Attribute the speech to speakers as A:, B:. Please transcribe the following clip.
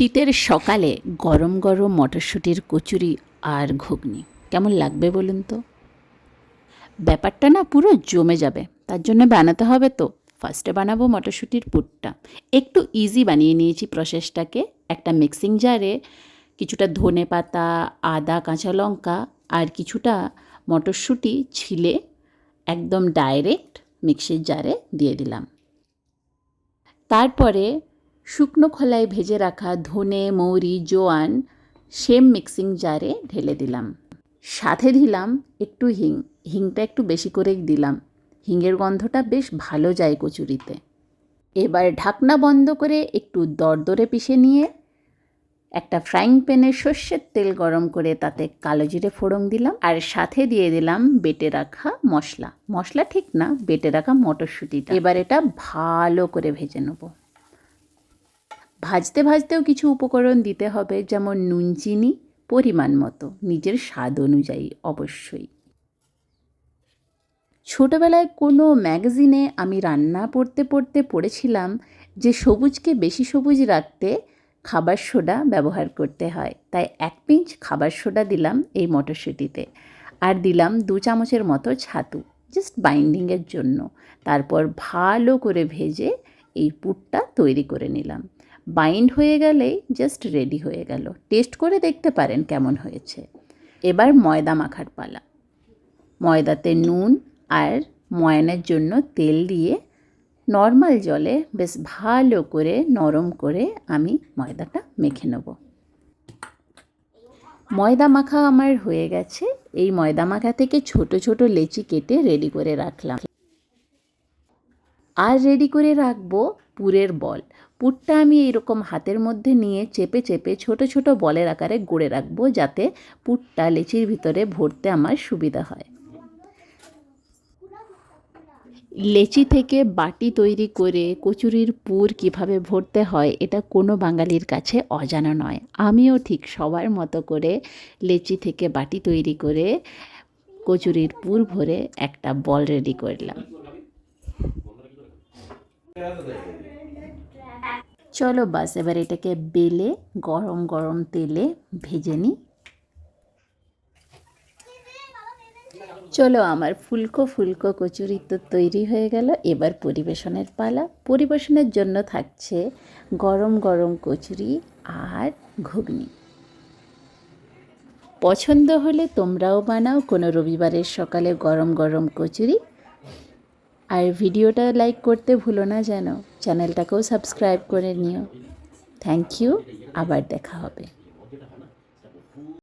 A: শীতের সকালে গরম গরম মটরশুঁটির কচুরি আর ঘুগনি, কেমন লাগবে বলুন তো? ব্যাপারটা না পুরো জমে যাবে, তার জন্য বানাতে হবে তো। ফার্স্টে বানাবো মটরশুঁটির পুরটা। একটু ইজি বানিয়ে নিয়েছি প্রসেসটাকে একটা মিক্সিং জারে কিছুটা ধনে পাতা, আদা, কাঁচা লঙ্কা আর কিছুটা মটরশুঁটি ছিলে একদম ডাইরেক্ট মিক্সির জারে দিয়ে দিলাম। তারপরে শুকনো খোলায় ভেজে রাখা ধনে, মৌরি, জোয়ান, সেম মিক্সিং জারে ঢেলে দিলাম। সাথে দিলাম একটু হিং। হিংটা একটু বেশি করেই দিলাম। হিঙের গন্ধটা বেশ ভালো যায় কচুরিতে। এবার ঢাকনা বন্ধ করে একটু দরদরে পিষে নিয়ে একটা ফ্রাইং প্যানে সর্ষের তেল গরম করে তাতে কালো জিরে ফোড়ন দিলাম আর সাথে দিয়ে দিলাম বেটে রাখা মশলা। মশলা ঠিক না, বেটে রাখা মটরশুঁটিটা। এবার এটা ভালো করে ভেজে নেব। ভাজতে ভাজতেও কিছু উপকরণ দিতে হবে, যেমন নুন চিনি, পরিমাণ মতো, নিজের স্বাদ অনুযায়ী, অবশ্যই। ছোটোবেলায় কোনো ম্যাগাজিনে আমি রান্না পড়তে পড়তে পড়েছিলাম যে সবুজকে বেশি সবুজ রাখতে খাবার সোডা ব্যবহার করতে হয়। তাই এক পিঞ্চ খাবার সোডা দিলাম এই মটরশুঁটিতে। আর দিলাম দু চামচের মতো ছাতু জাস্ট বাইন্ডিংয়ের জন্য। তারপর ভালো করে ভেজে এই পুরটা তৈরি করে নিলাম। বাইন্ড হয়ে গেলেই জাস্ট রেডি হয়ে গেল। টেস্ট করে দেখতে পারেন কেমন হয়েছে। এবার ময়দা মাখার পালা। ময়দাতে নুন আর ময়নের জন্য তেল দিয়ে নর্মাল জলে বেশ ভালো করে, নরম করে আমি ময়দাটা মেখে নেব। ময়দা মাখা আমার হয়ে গেছে। এই ময়দা মাখা থেকে ছোট ছোট লেচি কেটে রেডি করে রাখলাম। আর রেডি করে রাখব পুরের বল। পুরটা আমি এইরকম হাতের মধ্যে নিয়ে চেপে চেপে ছোট ছোট বলের আকারে গড়ে রাখব যাতে পুরটা লেচির ভিতরে ভরতে আমার সুবিধা হয়। লেচি থেকে বাটি তৈরি করে কচুরির পুর কীভাবে ভরতে হয় এটা কোনো বাঙালির কাছে অজানা নয়। আমিও ঠিক সবার মতো করে লেচি থেকে বাটি তৈরি করে কচুরির পুর ভরে একটা বল রেডি করলাম। চলো বাস, এবার এটাকে বেলে গরম গরম তেলে ভেজে নিই। চলো আমার ফুলকো ফুলকো কচুরি তো তৈরি হয়ে গেল। এবার পরিবেশনের পালা। পরিবেশনের জন্য থাকছে গরম গরম কচুরি আর ঘুগনি। পছন্দ হলে তোমরাও বানাও। কোনো রবিবারের সকালে গরম গরম কচুরি আর ভিডিওটা লাইক করতে ভুলো না যেন। চ্যানেলটাকেও সাবস্ক্রাইব করে নিও। থ্যাংক ইউ আবার দেখা হবে।